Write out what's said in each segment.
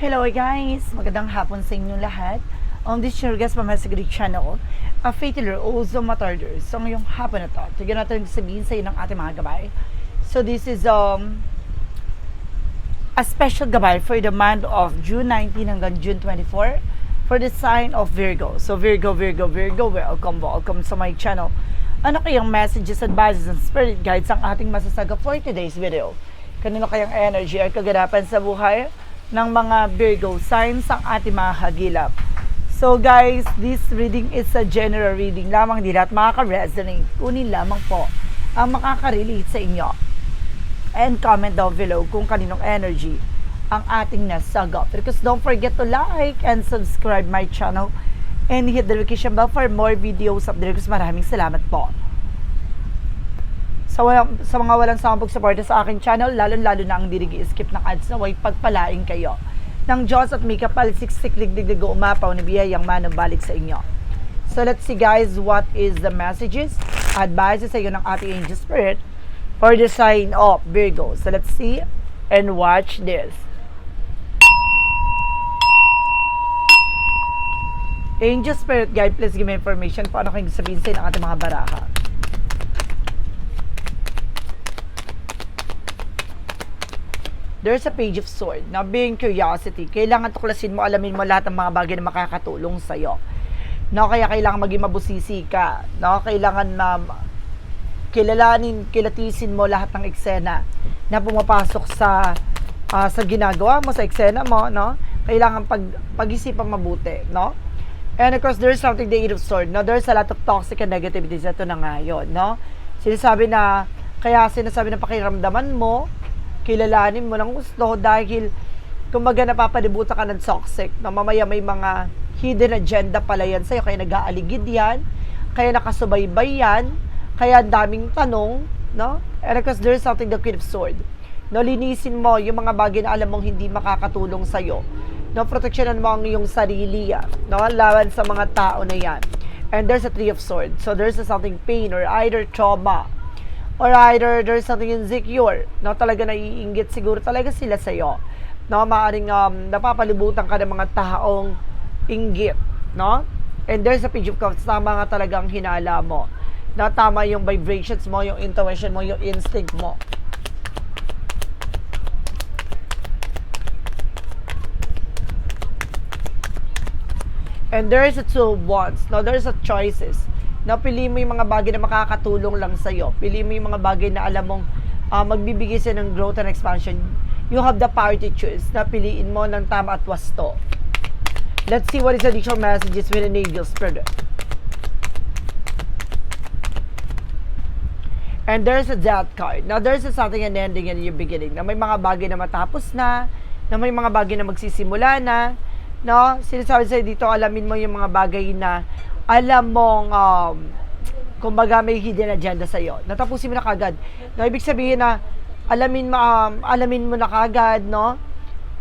Hello guys! Magandang hapon sa inyo lahat. On this your guest from my Greek channel, a fatler also matarder. So ngayong hapon na to, tignan natin sabihin sa iyo ng ating mga gabay. So this is um a special gabay for the month of June 19 hanggang June 24 for the sign of Virgo. So Virgo, Virgo, Virgo, welcome, welcome sa my channel. Ano kayang messages, advices, and spirit guides ang ating masasaga for today's video? Kanino kayang energy at kaganapan sa buhay ng mga Virgo signs ang ating mga hagilap? So guys, this reading is a general reading lamang din at makaka-resonate. Kunin lamang po ang makaka-relate sa inyo and comment down below kung kaninong energy ang ating nasagap. Because don't forget to like and subscribe my channel and hit the notification bell for more videos update. Because maraming salamat po. Sa, walang, sa mga walang sawang pagsuporta sa aking channel, lalo-lalo na ang dirigi skip ng ads na way pagpalaing kayo. Ng Diyos at may kapal siksik ligdig umapaw na biyayang manong balik sa inyo. So let's see guys what is the messages, advices sa iyo ng ating angel spirit for the sign of Virgo. So let's see and watch this. Angel Spirit Guide, please give me information paano kayo sabihin sa ng ating mga baraha. There's a page of sword. Now, being curiosity, kailangan tuklasin mo, alamin mo lahat ng mga bagay na makakatulong sa'yo. No, kaya kailangan maging mabusisi ka. No, kailangan na kilalanin, kilatisin mo lahat ng eksena na pumapasok sa ah, sa ginagawa mo, sa eksena mo, no? Kailangan pag pag-isipan mabuti, no? And of course, there's something the eight of sword, no? There's a lot of toxic and negativities. Ito na nga yun, no? Sinasabi na, kaya sinasabi na pakiramdaman mo, kilalanin mo ng gusto dahil kumbaga napapalibutan ka ng toxic. Na mamaya may mga hidden agenda pala yan sa'yo kaya nag-aaligid yan kaya nakasubaybay yan kaya ang daming tanong no? And of course there's something the queen of sword no linisin mo yung mga bagay na alam mong hindi makakatulong sa'yo. No proteksyonan mo ang iyong sarili ah, no? Laban sa mga tao na yan. And there's a three of swords. So there's a something pain or either trauma or either there's something insecure, no, talaga naiinggit siguro talaga sila sa iyo. No, maaring um, napapalibutan ka ng mga taong inggit, no? And there's a page of cups, tama nga talagang hinala mo. Na tama yung vibrations mo, yung intuition mo, yung instinct mo. And there is a two of wands. No, there's a choices. No, pili mo yung mga bagay na makakatulong lang sa'yo. Pili mo yung mga bagay na alam mong ah, magbibigay sa'yo ng growth and expansion. You have the power to choose na piliin mo ng tama at wasto. Let's see what is the additional messages with an angel spirit. And there's a death card. Now, there's a something and ending and your beginning. Na may mga bagay na matapos na, na may mga bagay na magsisimula na, no? Sinasabi sa'yo dito, alamin mo yung mga bagay na alam mong, um, kumbaga may hidden agenda sa'yo. Natapusin mo na kagad. No, ibig sabihin na, alamin mo, um, alamin mo na kagad, no?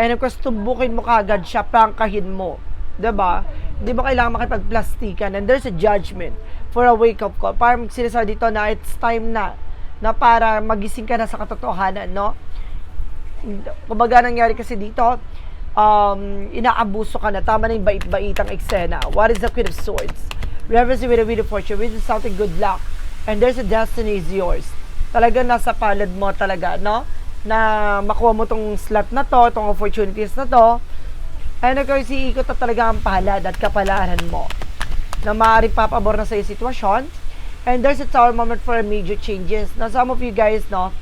And of course, tumbukin mo kagad siya, prangkahin mo. 'Di ba? Hindi ba kailangan makipagplastikan? And there's a judgment for a wake-up call. Parang sinasabi dito na it's time na na para magising ka na sa katotohanan, no? Kumbaga nangyari kasi dito, um, inaabuso ka na. Tama na yung bait-baitang eksena. What is the Queen of Swords? Reference with a Wheel of Fortune, which is something good luck. And there's a destiny is yours. Talaga nasa palad mo talaga, no? Na makuha mo tong slot na to, tong opportunities na to. And of course, iikot na talaga ang palad at kapalaran mo na maaaring papabor na sa iyo sitwasyon. And there's a tower moment for major changes. Now, some of you guys, no,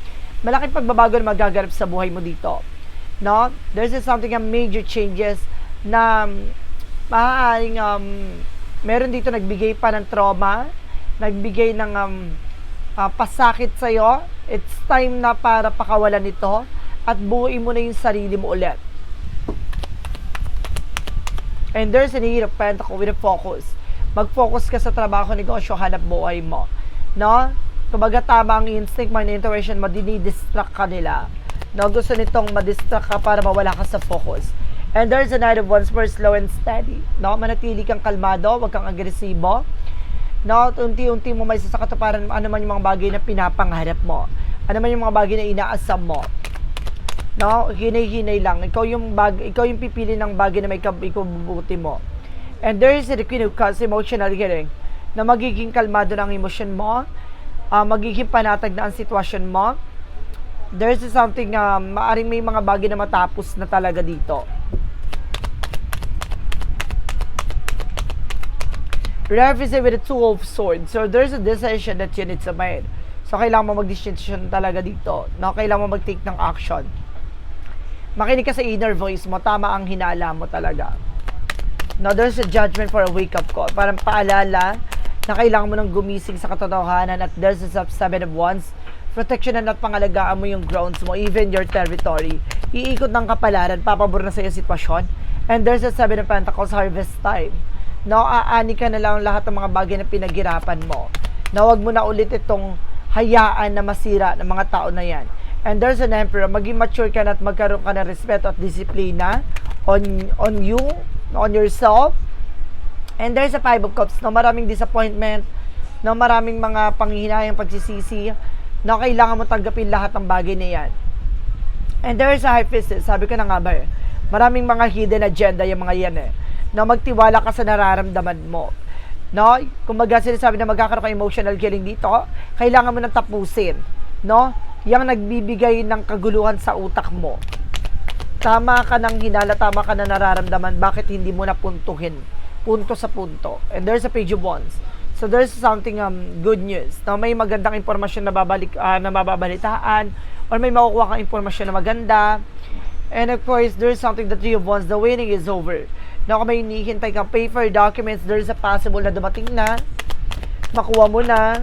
malaking pagbabago na magaganap sa buhay mo dito. No? There's a something a major changes na um, maaaring um, meron dito nagbigay pa ng trauma, nagbigay ng um, ah, pasakit sa iyo. It's time na para pakawalan ito at buuin mo na yung sarili mo ulit. And there's a need of pentacle with a focus. Mag-focus ka sa trabaho, negosyo, hanap buhay mo. No? Kumbaga tama ang instinct mo, intuition mo, dinidistract ka nila. No? Gusto nitong madistract ka para mawala ka sa focus. And there's a night of ones for slow and steady. No? Manatili kang kalmado, wag kang agresibo. No? Unti-unti mo may sa katuparan ano man yung mga bagay na pinapangarap mo. Ano man yung mga bagay na inaasam mo. No, hinay-hinay lang. Ikaw yung bag, ikaw yung pipili ng bagay na may kab- ikabubuti mo. And there is the Queen of Cups, emotional healing, na magiging kalmado ng emosyon mo, ah, magiging panatag na ang sitwasyon mo. There's something, um, maaring may mga bagay na matapos na talaga dito. represent with the two of swords. So, there's a decision that you need to make. So, kailangan mo mag-decision talaga dito. No? Kailangan mo mag-take ng action. Makinig ka sa inner voice mo. Tama ang hinala mo talaga. No, there's a judgment for a wake-up call. Parang paalala na kailangan mo nang gumising sa katotohanan at there's a seven of wands. Protection at pangalagaan mo yung grounds mo, even your territory. Iikot ng kapalaran, papabor na sa iyo sitwasyon. And there's a seven of pentacles harvest time no, aani ka na lang lahat ng mga bagay na pinaghirapan mo. Na wag mo na ulit itong hayaan na masira ng mga tao na yan. And there's an emperor, maging mature ka na at magkaroon ka ng respeto at disiplina on, on you, on yourself. And there's a five of cups, no, maraming disappointment, no, maraming mga panghihinayang pagsisisi, na kailangan mo tanggapin lahat ng bagay na yan. And there's a high priestess, sabi ko na nga ba eh, maraming mga hidden agenda yung mga yan eh na magtiwala ka sa nararamdaman mo. No? Kung baga sinasabi na magkakaroon ka emotional healing dito, kailangan mo nang tapusin. No? Yang nagbibigay ng kaguluhan sa utak mo. Tama ka ng hinala, tama ka na nararamdaman, bakit hindi mo napuntuhin? Punto sa punto. And there's a page of wands. So there's something um good news. Na may magandang impormasyon na babalik uh, na mababalitaan or may makukuha kang impormasyon na maganda. And of course, there's something that you want. The winning is over na kung may hinihintay kang paper, documents, there's a possible na dumating na, makuha mo na.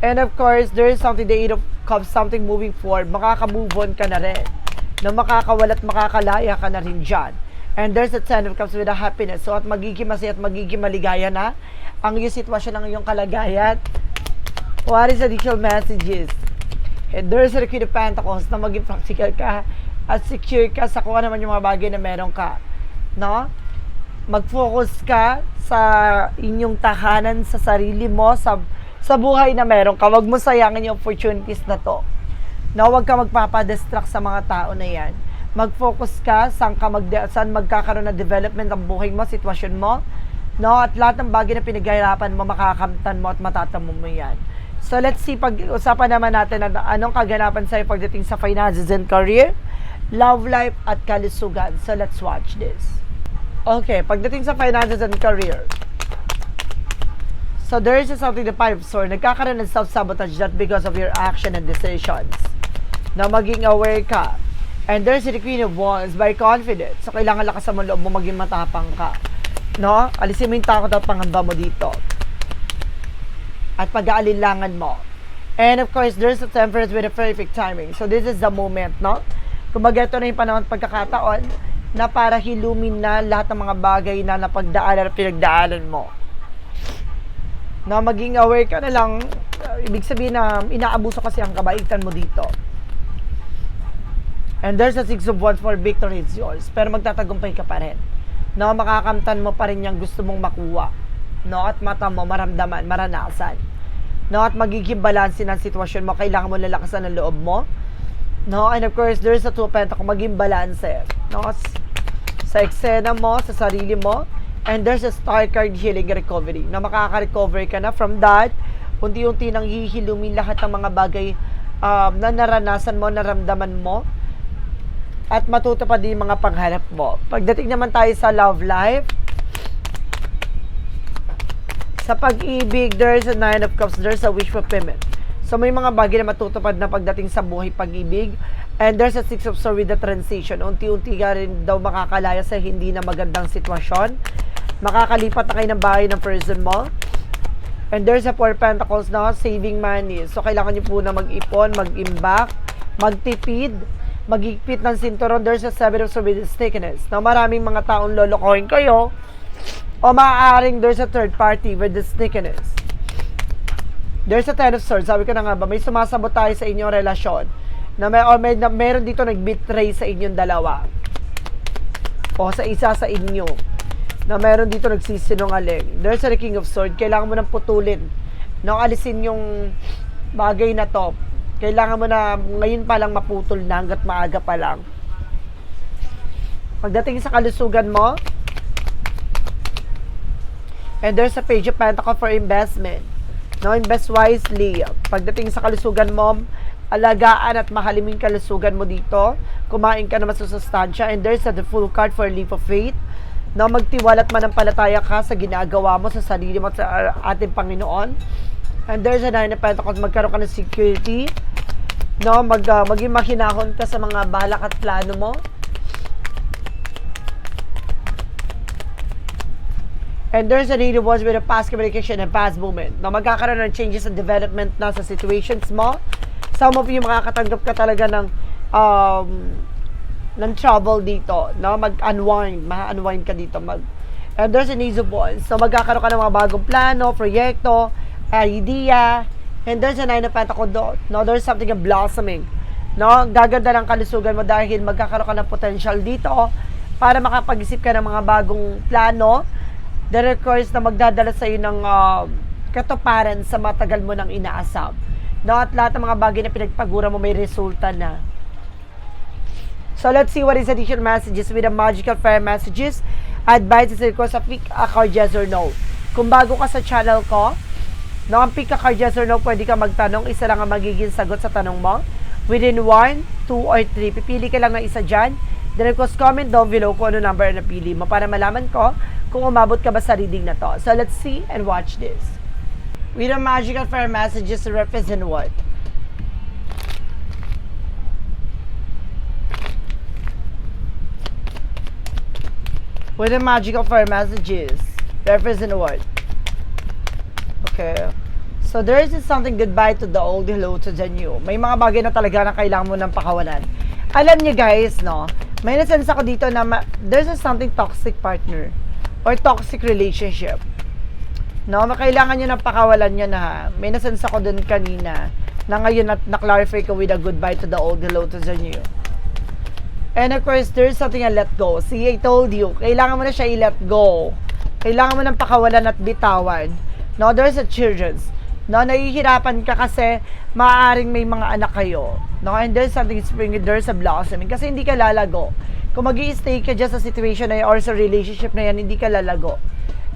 And of course, there is something, the Eight of Cups, something moving forward, makaka-move on ka na rin. Na makakawalat, makakalaya ka na rin dyan. And there's a Ten of Cups with a happiness. So, at magiging masaya at magiging maligaya na ang iyong sitwasyon ng iyong kalagayan. What is additional messages? And there's a Queen of Pentacles na maging practical ka at secure ka sa kung ano naman yung mga bagay na meron ka. No? Mag-focus ka sa inyong tahanan, sa sarili mo, sa, sa buhay na meron ka. Huwag mo sayangin yung opportunities na to. No? Huwag ka magpapadistract sa mga tao na yan. Mag-focus ka saan, ka mag saan magkakaroon ng development ng buhay mo, sitwasyon mo. No? At lahat ng bagay na pinaghihirapan mo, makakamtan mo at matatamo mo yan. So let's see, pag-usapan naman natin na anong kaganapan sa'yo pagdating sa finances and career love life, at kalusugan. So, let's watch this. Okay, pagdating sa finances and career. So, there is something the five sword. Nagkakaroon ng self-sabotage that because of your action and decisions. Na maging aware ka. And there's the Queen of Wands by confidence. So, kailangan lakas mo loob mo maging matapang ka. No? Alisin mo yung takot at pangamba mo dito. At pag-aalinlangan mo. And of course, there's a temperance with a perfect timing. So, this is the moment, no? Kumbaga ito na yung panahon at pagkakataon na para hilumin na lahat ng mga bagay na napagdaanan at pinagdaanan mo. Na maging aware ka na lang, ibig sabihin na inaabuso kasi ang kabaitan mo dito. And there's a six of wands for victory is yours. Pero magtatagumpay ka pa rin. No, makakamtan mo pa rin yung gusto mong makuha. No, at mata mo, maramdaman, maranasan. No, at magiging balanse ng sitwasyon mo. Kailangan mo lalakasan ang loob mo No? And of course, there's a two pentacle, maging balance. No? Sa eksena mo, sa sarili mo. And there's a star card healing recovery na makaka-recover ka na from that. Unti-unti nang hihilumin lahat ng mga bagay um, na naranasan mo, naramdaman mo. At matutupad din mga panghanap mo. Pagdating naman tayo sa love life, sa pag-ibig, there's a nine of cups, there's a wish fulfillment. So may mga bagay na matutupad na pagdating sa buhay pag-ibig. And there's a six of swords with the transition. Unti-unti ka rin daw makakalaya sa hindi na magandang sitwasyon. Makakalipat na kayo ng bahay ng person mo. And there's a four pentacles na saving money. So kailangan niyo po na mag-ipon, mag-imbak, magtipid, magigpit ng sinturon. There's a seven of. Na maraming mga taong lolokohin kayo. O maaaring there's a third party with the stickiness. There's a ten of swords. Sabi ko na nga ba, may sumasabot tayo sa inyong relasyon. Na may, or may, na, meron dito nag-betray sa inyong dalawa. O sa isa sa inyo. Na meron dito nagsisinungaling. There's a king of swords. Kailangan mo nang putulin. Nang alisin yung bagay na to. Kailangan mo na ngayon pa lang maputol na hanggat maaga pa lang. Pagdating sa kalusugan mo, and there's a page of pentacle for investment. No, invest wisely. Pagdating sa kalusugan mo, alagaan at mahalin yung kalusugan mo dito. Kumain ka na masusustansya. And there's a the full card for leap of faith. No, magtiwala at manampalataya ka sa ginagawa mo, sa sarili mo at sa ating Panginoon. And there's a nine of pentacles, magkaroon ka ng security. No, mag, uh, maging mahinahon ka sa mga balak at plano mo. And there's a need of words with a past communication and past movement. Na magkakaroon ng changes and development na sa situations mo. Some of you makakatanggap ka talaga ng um, ng trouble dito. No? Mag-unwind. Ma-unwind ka dito. Mag And there's a need of words. So magkakaroon ka ng mga bagong plano, proyekto, idea. And there's a nine of pentacles. No? There's something of blossoming. No? Gaganda ng kalusugan mo dahil magkakaroon ka ng potential dito para makapag-isip ka ng mga bagong plano that requires na magdadala sa iyo ng uh, katuparan sa matagal mo nang inaasam. No, at lahat ng mga bagay na pinagpagura mo may resulta na. So let's see what is additional messages with the magical fire messages. Advices request a pick a card yes or no. Kung bago ka sa channel ko, no, ang pick a card yes or no, pwede ka magtanong. Isa lang ang magiging sagot sa tanong mo. Within 1, 2, or 3. Pipili ka lang ng isa dyan. Then of course, comment down below kung ano number na napili mo para malaman ko kung umabot ka ba sa reading na to. So let's see and watch this. With the magical fire messages represent what? With the magical fire messages represent what? Okay. So there is something goodbye to the old, hello to the new. May mga bagay na talaga na kailangan mo ng pakawalan. Alam niyo guys, no? May nasense ako dito na ma- there's a something toxic partner or toxic relationship. No, makailangan nyo ng pakawalan nyo na may nasense ako dun kanina na ngayon na, na-clarify ko with a goodbye to the old, hello to the new. And of course, there's something I let go. See, I told you, kailangan mo na siya i-let go. Kailangan mo ng pakawalan at bitawan. No, there's a children's. No, nahihirapan ka kasi maaaring may mga anak kayo. No, and there's something spring, there's a blossoming. Kasi hindi ka lalago. Kung mag stay ka dyan sa situation na yan or sa relationship na yan, hindi ka lalago.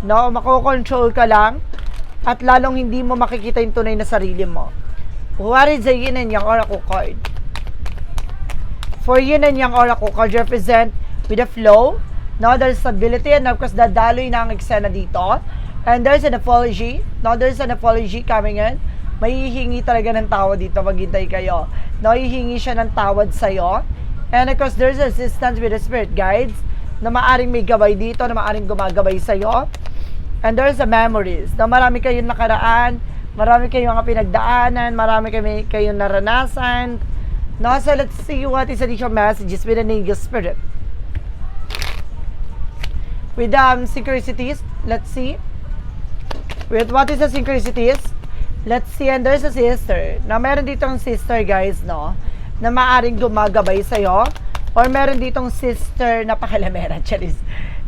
No, makokontrol ka lang at lalong hindi mo makikita yung tunay na sarili mo. Is the yin and yang oracle card? For yin and yang oracle card represent with the flow, no, there's stability and of course dadaloy na ang eksena dito. And there's an apology. No, there's an apology coming in. May hihingi talaga ng tawad dito. Maghintay kayo. No, hihingi siya ng tawad sa'yo. And of course, there's assistance with the spirit guides na maaring may gabay dito, na maaring gumagabay sa'yo. And there's a memories na marami kayong nakaraan, marami kayong mga pinagdaanan, marami kayong, kayong naranasan. No, so let's see what is additional messages with an angel spirit. With um, synchronicities, let's see. With what is the synchronicities? Let's see, and there's a sister. Na meron ditong sister, guys, no? Na maaring gumagabay sa'yo. Or meron ditong sister na pakilamera, charis.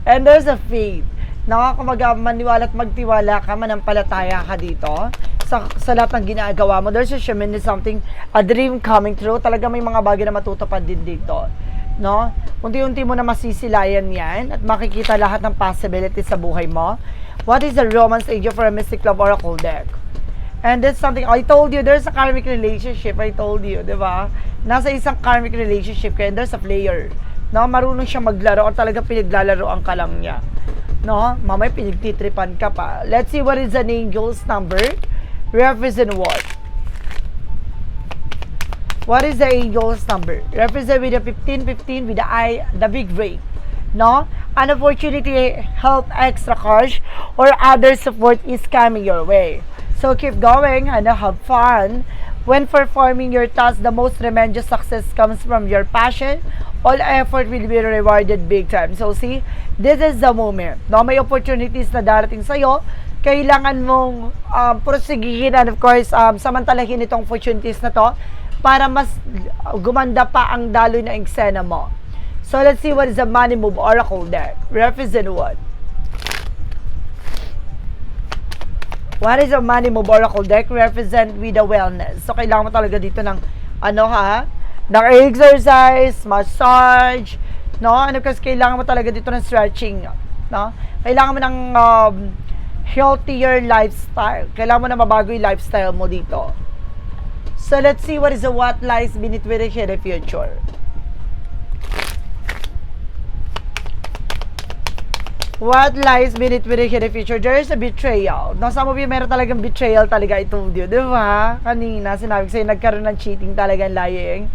And there's a faith. Na kumaga maniwala at magtiwala ka, manampalataya ka dito. Sa, sa lahat ng ginagawa mo, there's a shaman is something, a dream coming true. Talaga may mga bagay na matutupad din dito. No? Unti-unti mo na masisilayan yan at makikita lahat ng possibilities sa buhay mo. What is the romance angel for a mystic love oracle deck? And that's something, I told you, there's a karmic relationship, I told you, di ba? Nasa isang karmic relationship ka and there's a player. No, marunong siya maglaro or talaga pinaglalaroan ka lang niya. No, mamay pinagtitripan ka pa. Let's see what is an angel's number. Represent what? What is the angel's number? Represent with the 1515 with the eye, the big break. No? An opportunity, help, extra cash, or other support is coming your way. So keep going and have fun. When performing your task, the most tremendous success comes from your passion. All effort will be rewarded big time. So see, this is the moment. No, may opportunities na darating sa'yo. Kailangan mong um, prosigihin and of course, um, samantalahin itong opportunities na to para mas gumanda pa ang daloy na eksena mo. So let's see what is the money move oracle deck. Represent what? What is a money move oracle deck represent with the wellness? So, kailangan mo talaga dito ng, ano ha? Ng exercise, massage, no? Ano kasi kailangan mo talaga dito ng stretching, no? Kailangan mo ng um, healthier lifestyle. Kailangan mo na mabago yung lifestyle mo dito. So, let's see what is the what lies beneath with the future. What lies beneath the future? There is a betrayal. No, of you, meron talagang betrayal talaga I told you. Di ba? Kanina, sinabi ko sa'yo, nagkaroon ng cheating talaga, lying.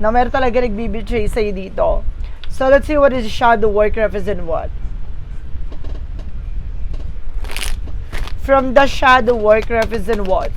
No, meron talaga nagbibetray sa'yo dito. So, let's see what is shadow work represent what. From the shadow work represent what?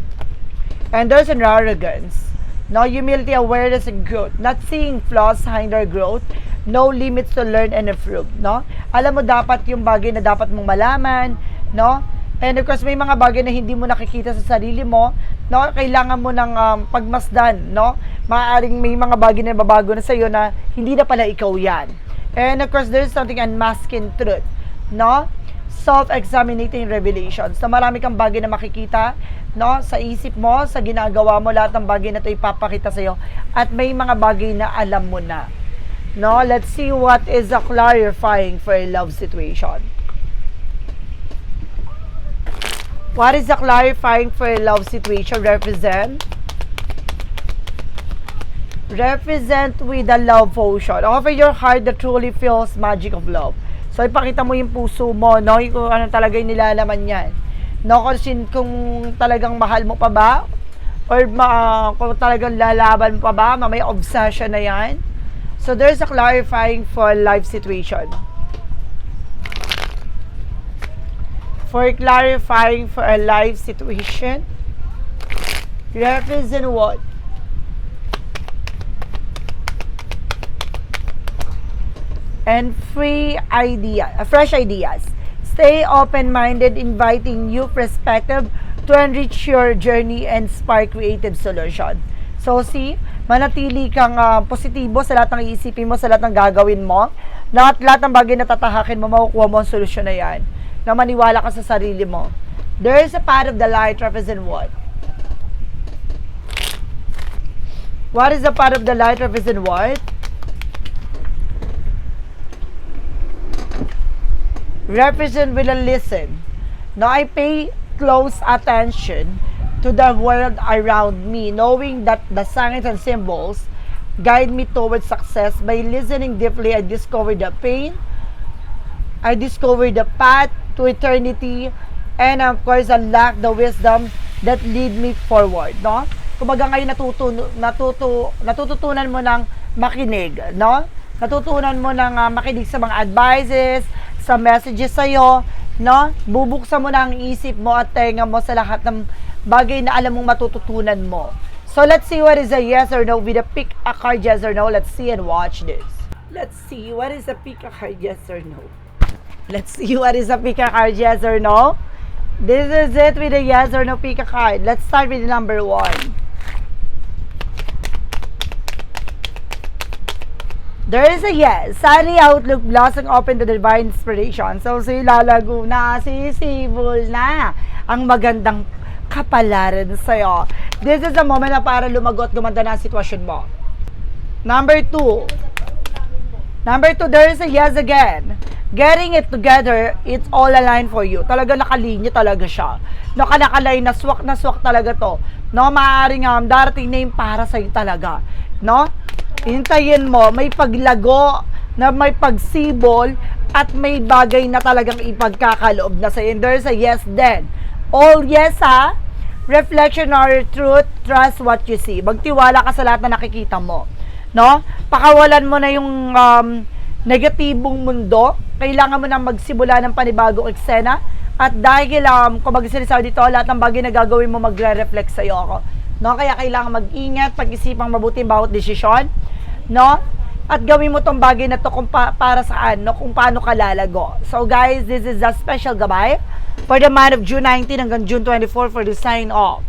And there's an arrogance. No humility, awareness, and growth. Not seeing flaws behind our growth. No limits to learn and improve. No? Alam mo dapat yung bagay na dapat mong malaman. No? And of course, may mga bagay na hindi mo nakikita sa sarili mo. No? Kailangan mo ng um, pagmasdan. No? Maaaring may mga bagay na babago na sa'yo na hindi na pala ikaw yan. And of course, there's something unmasking truth. No? self-examinating revelations. So marami kang bagay na makikita no sa isip mo, sa ginagawa mo, lahat ng bagay na 'to ipapakita sa iyo at may mga bagay na alam mo na. No, let's see what is a clarifying for a love situation. What is a clarifying for a love situation represent? Represent with the love potion. Offer your heart that truly feels magic of love. So, ipakita mo yung puso mo, no? Kung ano talaga yung nilalaman yan. No, kasi kung talagang mahal mo pa ba, or ma, kung talagang lalaban pa ba, may obsession na yan. So, there's a clarifying for life situation. For clarifying for a life situation, represent what? and free idea, uh, fresh ideas. Stay open-minded, inviting new perspective to enrich your journey and spark creative solution. So see, manatili kang uh, positibo sa lahat ng iisipin mo, sa lahat ng gagawin mo. Lahat, lahat ng bagay na tatahakin mo, makukuha mo ang solusyon na yan. Na maniwala ka sa sarili mo. There is a part of the light represent what? What is the part of the light represent what? represent will listen. Now I pay close attention to the world around me, knowing that the signs and symbols guide me towards success. By listening deeply, I discover the pain, I discover the path to eternity, and of course, unlock the wisdom that lead me forward, no? Kumbaga ngayon natuto, natuto, natututunan mo ng makinig, no? Natutunan mo ng uh, makinig sa mga advices, sa messages sa'yo, no? Bubuksan mo na ang isip mo at tenga mo sa lahat ng bagay na alam mong matututunan mo. So let's see what is a yes or no with a pick a card yes or no. Let's see and watch this. Let's see what is a pick a card yes or no. Let's see what is a pick a card yes or no. This is it with a yes or no pick a card. Let's start with number one. There is a yes. Sunny outlook, blossom open to divine inspiration. So, si lalago na, sisibol na ang magandang kapalaran sa'yo. This is the moment na para lumagot, gumanda na ang sitwasyon mo. Number two. Number two, there is a yes again. Getting it together, it's all aligned for you. Talaga nakalinya talaga siya. Nakanakalay na swak na swak talaga to. No, maaaring um, darating na yung para sa'yo talaga. No? hintayin mo, may paglago, na may pagsibol, at may bagay na talagang ipagkakaloob na sa'yo. And there's a yes then. All yes ha. Reflection or truth, trust what you see. Magtiwala ka sa lahat na nakikita mo. No? Pakawalan mo na yung um, negatibong mundo. Kailangan mo na magsimula ng panibagong eksena. At dahil, um, kung mag-sinasabi dito, lahat ng bagay na gagawin mo magre-reflect sa'yo ako. No? Kaya kailangan mag-ingat, pag-isipang mabuti bawat desisyon no? At gawin mo tong bagay na to kung pa, para saan, no? Kung paano ka lalago. So guys, this is a special gabay for the month of June 19 hanggang June 24 for the sign off.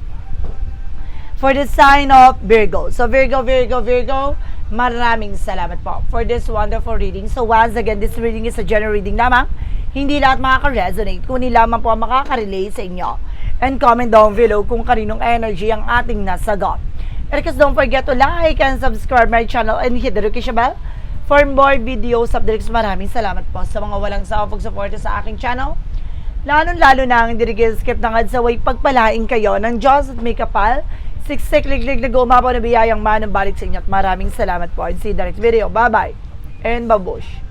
For the sign of Virgo. So Virgo, Virgo, Virgo, maraming salamat po for this wonderful reading. So once again, this reading is a general reading lamang. Hindi lahat makaka-resonate, kundi lamang po ang makaka-relate sa inyo. And comment down below kung kaninong energy ang ating nasagot. Because don't forget to like and subscribe my channel and hit the notification bell for more videos updates. Maraming salamat po sa mga walang sawang pagsuporta sa aking channel. Lalo-lalo na ang hindi skip ng ads away pagpalaing kayo ng Diyos at may kapal. Siksik liglig na gumabaw na biyayang manang balik sa inyo at maraming salamat po. And see you next video. Bye-bye and babush.